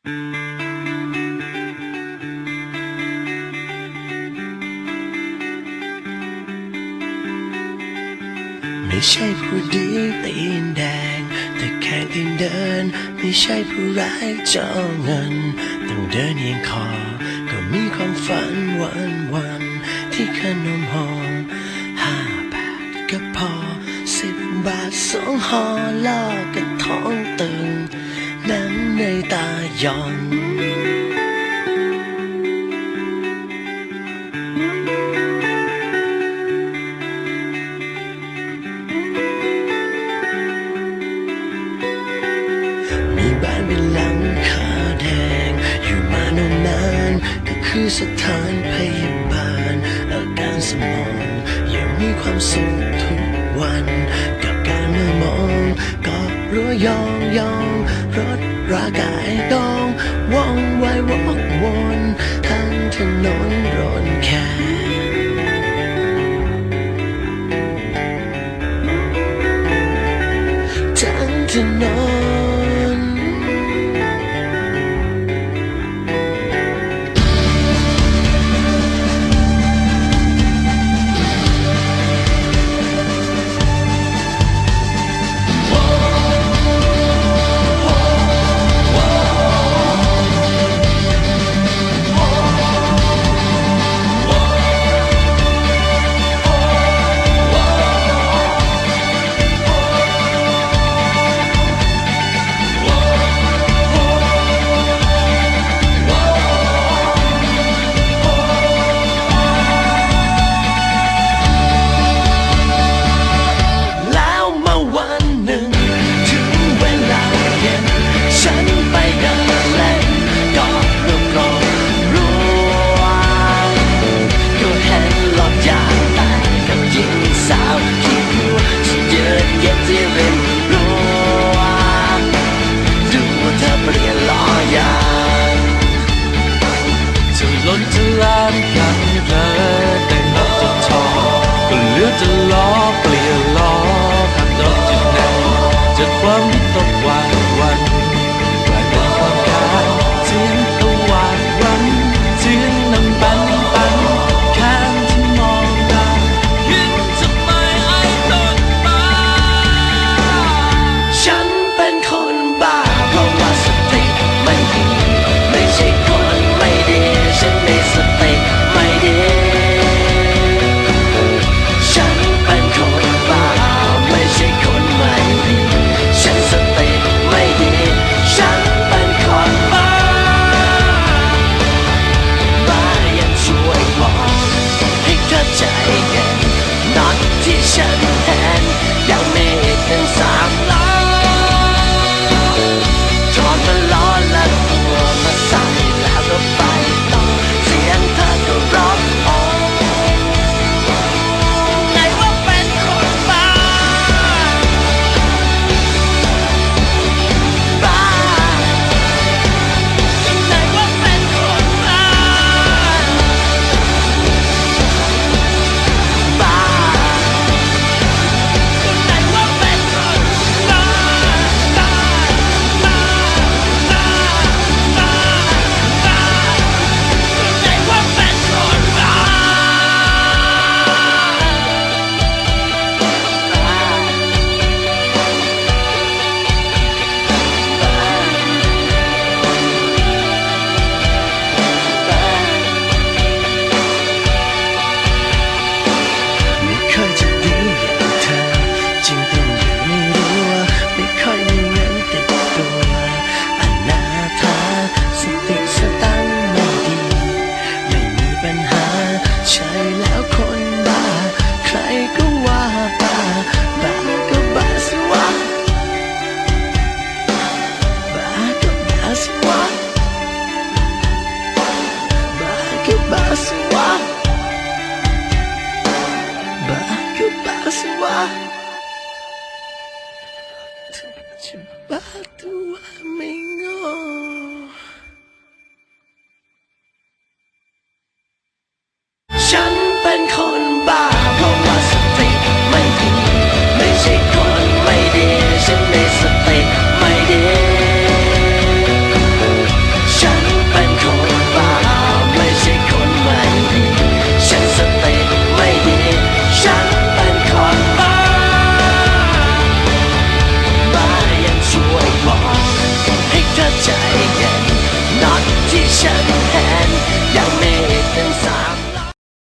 ไม่ใช่ผู้ดีตีนแดง แต่แข่งตีนเดิน ไม่ใช่ผู้ร้ายจ้งเงิน ต้องเดินเอียงคอ ก็มีความฝันวันวันที่ขนมหอม ยังมีบ้านเป็นหลังคาแดง อยู่มานานนานก็คือสถานพยาบาลอาการสมองยังมีความสุขทุกวัน กับการเมื่อมองก็รัวยองยองรถ ร่างกายต้องว่องไววอกวนทั้งถนนร้อนแค่ทั้งถนน But do I mean?